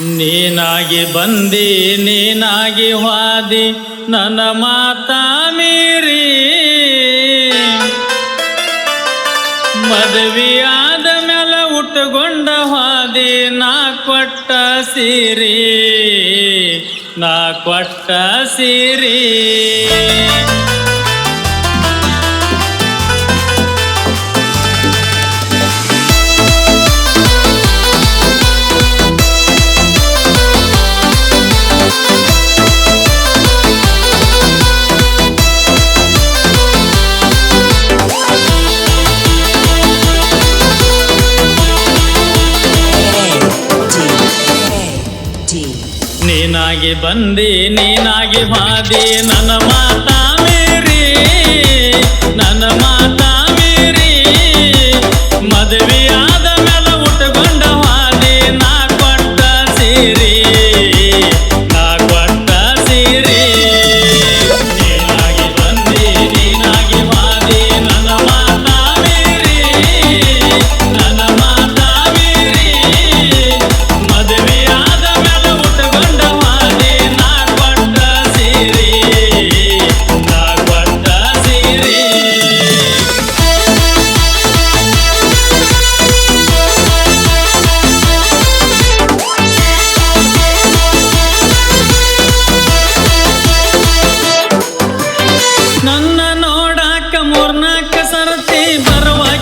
ನೀನಾಗಿ ಬಂದಿ, ನೀನಾಗಿ ವಾದಿ, ನನ್ನ ಮಾತಾ ಮೀರಿ. ಮದುವೆಯಾದ ಮೇಲೆ ಹುಟ್ಟುಗೊಂಡ ವಾದಿ, ನಾ ಕೊಟ್ಟ ಸೀರಿ, ನಾ ಕೊಟ್ಟ ಸೀರಿ. ಬಂದಿ ನೀನಾಗಿ ಮಾದಿ ನನ್ನ ಮಾತಾ ಮೇರಿ ನನ್ನ ಮಾತಾ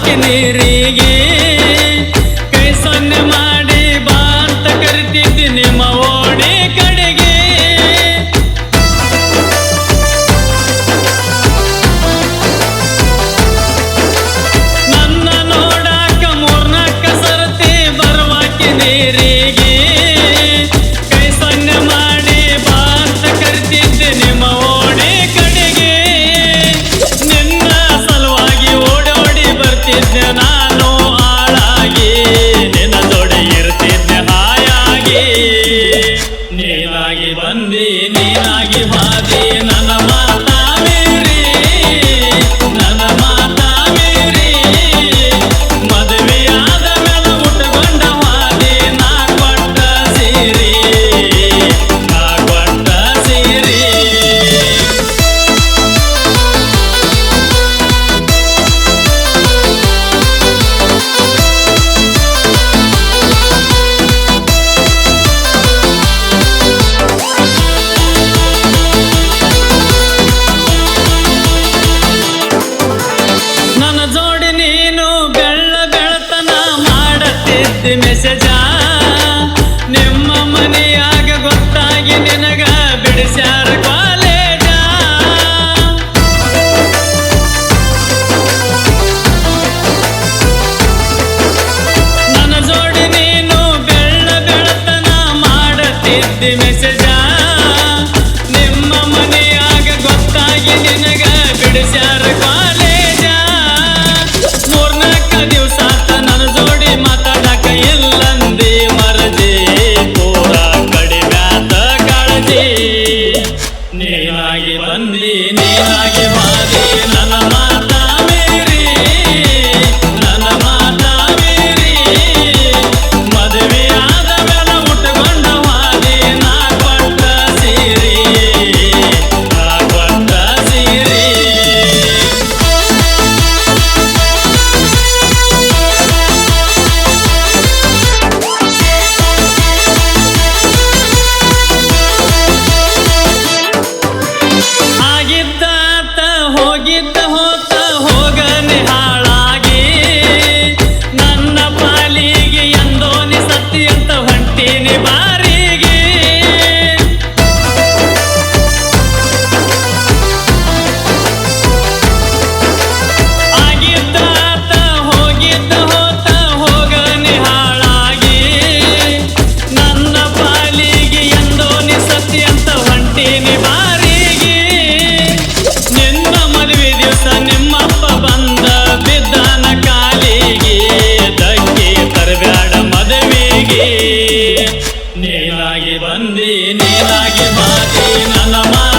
kiniri ನೀನಾಗಿ ಬಂದಿ ನೀನಾಗಿ ಬಾ make it ನೀನಾಗಿ ಬಂದಿ ನೀನಾಗಿ ಬಾರಿ ನನ್ನ ಮಾ